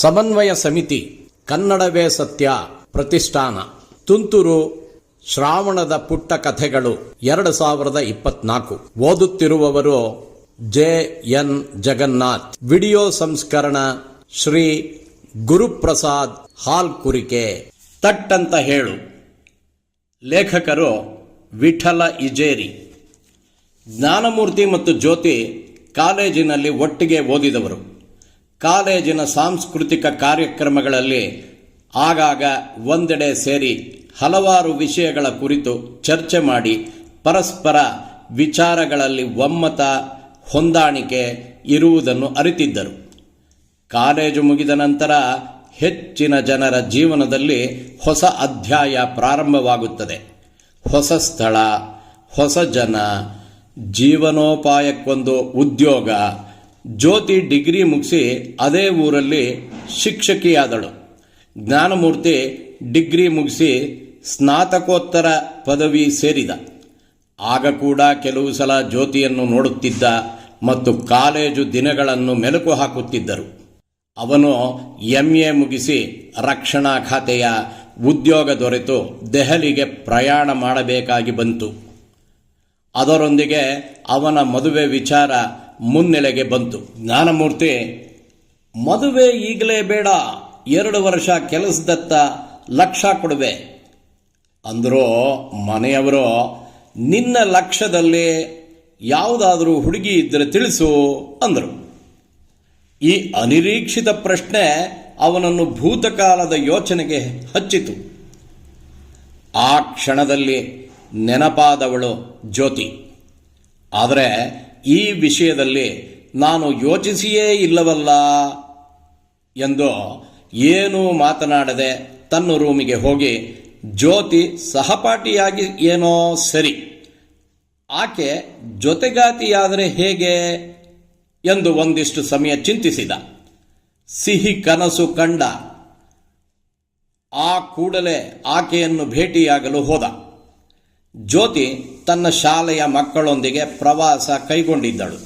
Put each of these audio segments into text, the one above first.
ಸಮನ್ವಯ ಸಮಿತಿ ಕನ್ನಡವೇ ಸತ್ಯ ಪ್ರತಿಷ್ಠಾನ. ತುಂತುರು ಶ್ರಾವಣದ ಪುಟ್ಟ ಕಥೆಗಳು ಎರಡು ಸಾವಿರದ ಇಪ್ಪತ್ನಾಲ್ಕು. ಓದುತ್ತಿರುವವರು ಜೆ ಎನ್ ಜಗನ್ನಾಥ್. ವಿಡಿಯೋ ಸಂಸ್ಕರಣ ಶ್ರೀ ಗುರುಪ್ರಸಾದ್ ಹಾಲ್ ಕುರಿಕೆ ತಟ್ಟಂತ ಹೇಳು. ಲೇಖಕರು ವಿಠಲ ಇಜೇರಿ. ಜ್ಞಾನಮೂರ್ತಿ ಮತ್ತು ಜ್ಯೋತಿ ಕಾಲೇಜಿನಲ್ಲಿ ಒಟ್ಟಿಗೆ ಓದಿದವರು. ಕಾಲೇಜಿನ ಸಾಂಸ್ಕೃತಿಕ ಕಾರ್ಯಕ್ರಮಗಳಲ್ಲಿ ಆಗಾಗ ಒಂದೆಡೆ ಸೇರಿ ಹಲವಾರು ವಿಷಯಗಳ ಕುರಿತು ಚರ್ಚೆ ಮಾಡಿ ಪರಸ್ಪರ ವಿಚಾರಗಳಲ್ಲಿ ಒಮ್ಮತ ಹೊಂದಾಣಿಕೆ ಇರುವುದನ್ನು ಅರಿತಿದ್ದರು. ಕಾಲೇಜು ಮುಗಿದ ನಂತರ ಹೆಚ್ಚಿನ ಜನರ ಜೀವನದಲ್ಲಿ ಹೊಸ ಅಧ್ಯಾಯ ಪ್ರಾರಂಭವಾಗುತ್ತದೆ. ಹೊಸ ಸ್ಥಳ, ಹೊಸ ಜನ, ಜೀವನೋಪಾಯಕ್ಕೊಂದು ಉದ್ಯೋಗ ಜ್ಯೋತಿ ಡಿಗ್ರಿ ಮುಗಿಸಿ ಅದೇ ಊರಲ್ಲಿ ಶಿಕ್ಷಕಿಯಾದಳು. ಜ್ಞಾನಮೂರ್ತಿ ಡಿಗ್ರಿ ಮುಗಿಸಿ ಸ್ನಾತಕೋತ್ತರ ಪದವಿ ಸೇರಿದ. ಆಗ ಕೂಡ ಕೆಲವು ಸಲ ಜ್ಯೋತಿಯನ್ನು ನೋಡುತ್ತಿದ್ದ ಮತ್ತು ಕಾಲೇಜು ದಿನಗಳನ್ನು ಮೆಲುಕು ಹಾಕುತ್ತಿದ್ದರು. ಅವನು ಎಂ ಎ ಮುಗಿಸಿ ರಕ್ಷಣಾ ಖಾತೆಯ ಉದ್ಯೋಗ ದೊರೆತು ದೆಹಲಿಗೆ ಪ್ರಯಾಣ ಮಾಡಬೇಕಾಗಿ ಬಂತು. ಅದರೊಂದಿಗೆ ಅವನ ಮದುವೆ ವಿಚಾರ ಮುನ್ನೆಲೆಗೆ ಬಂತು. ಜ್ಞಾನಮೂರ್ತಿ, ಮದುವೆ ಈಗಲೇ ಬೇಡ, ಎರಡು ವರ್ಷ ಕೆಲಸದತ್ತ ಲಕ್ಷ ಕೊಡುವೆ. ಅಂದರೂ, ಮನೆಯವರು, ನಿನ್ನ ಲಕ್ಷ್ಯದಲ್ಲಿ ಯಾವುದಾದರೂ ಹುಡುಗಿ ಇದ್ದರೆ ತಿಳಿಸು, ಅಂದರು. ಈ ಅನಿರೀಕ್ಷಿತ ಪ್ರಶ್ನೆ ಅವನನ್ನು ಭೂತಕಾಲದ ಯೋಚನೆಗೆ ಹಚ್ಚಿತು. ಆ ಕ್ಷಣದಲ್ಲಿ ನೆನಪಾದವಳು ಜ್ಯೋತಿ. ಆದರೆ ಈ ವಿಷಯದಲ್ಲಿ ನಾನು ಯೋಚಿಸಿಯೇ ಇಲ್ಲವಲ್ಲ ಎಂದು ಏನೂ ಮಾತನಾಡದೆ ತನ್ನ ರೂಮಿಗೆ ಹೋಗಿ ಜ್ಯೋತಿ ಸಹಪಾಠಿಯಾಗಿ ಏನೋ ಸರಿ, ಆಕೆ ಜೊತೆಗಾತಿಯಾದರೆ ಹೇಗೆ ಎಂದು ಒಂದಿಷ್ಟು ಸಮಯ ಚಿಂತಿಸಿದ. ಸಿಹಿ ಕನಸು ಕಂಡ ಆ ಕೂಡಲೇ ಆಕೆಯನ್ನು ಭೇಟಿಯಾಗಲು ಹೋದ. ಜ್ಯೋತಿ ತನ್ನ ಶಾಲೆಯ ಮಕ್ಕಳೊಂದಿಗೆ ಪ್ರವಾಸ ಕೈಗೊಂಡಿದ್ದಳು.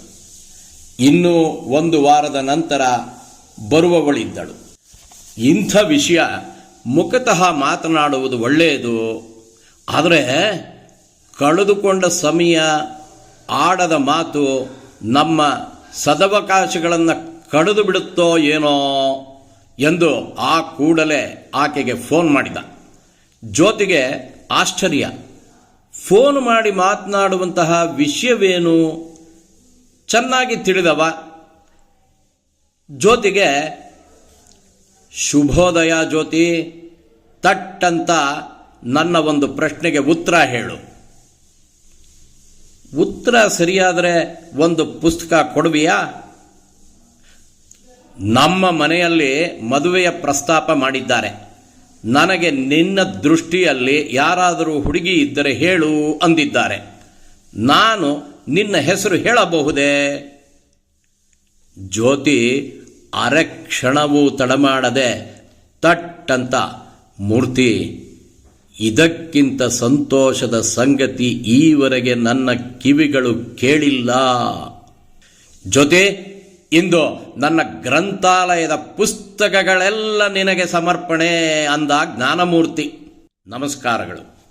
ಇನ್ನೂ ಒಂದು ವಾರದ ನಂತರ ಬರುವವಳಿದ್ದಳು. ಇಂಥ ವಿಷಯ ಮುಖತಃ ಮಾತನಾಡುವುದು ಒಳ್ಳೆಯದು. ಆದರೆ ಕಳೆದುಕೊಂಡ ಸಮಯ ಆಡದ ಮಾತು ನಮ್ಮ ಸದವಕಾಶಗಳನ್ನು ಕಳೆದು ಬಿಡುತ್ತೋ ಏನೋ ಎಂದು ಆ ಕೂಡಲೇ ಆಕೆಗೆ ಫೋನ್ ಮಾಡಿದ. ಜೊತೆಗೆ ಆಶ್ಚರ್ಯ. ಫೋನ್ ಮಾಡಿ ಮಾತನಾಡುವಂತಹ ವಿಷಯವೇನು? ಚೆನ್ನಾಗಿ ತಿಳಿದವ. ಜ್ಯೋತಿಗೆ, ಶುಭೋದಯ ಜ್ಯೋತಿ, ತಟ್ಟಂತ ನನ್ನ ಒಂದು ಪ್ರಶ್ನೆಗೆ ಉತ್ತರ ಹೇಳು. ಉತ್ತರ ಸರಿಯಾದರೆ ಒಂದು ಪುಸ್ತಕ ಕೊಡುವಿಯಾ? ನಮ್ಮ ಮನೆಯಲ್ಲಿ ಮದುವೆಯ ಪ್ರಸ್ತಾಪ ಮಾಡಿದ್ದಾರೆ. ನನಗೆ ನಿನ್ನ ದೃಷ್ಟಿಯಲ್ಲಿ ಯಾರಾದರೂ ಹುಡುಗಿ ಇದ್ದರೆ ಹೇಳು ಅಂದಿದ್ದಾರೆ. ನಾನು ನಿನ್ನ ಹೆಸರು ಹೇಳಬಹುದೇ? ಜ್ಯೋತಿ ಅರೆ ಕ್ಷಣವೂ ತಡಮಾಡದೆ, ತಟ್ಟಂತ, ಮೂರ್ತಿ, ಇದಕ್ಕಿಂತ ಸಂತೋಷದ ಸಂಗತಿ ಈವರೆಗೆ ನನ್ನ ಕಿವಿಗಳು ಕೇಳಿಲ್ಲ. ಜೊತೆ ಇಂದು ನನ್ನ ಗ್ರಂಥಾಲಯದ ಪುಸ್ತಕಗಳೆಲ್ಲ ನಿನಗೆ ಸಮರ್ಪಣೆ ಅಂದ ಜ್ಞಾನಮೂರ್ತಿ. ನಮಸ್ಕಾರಗಳು.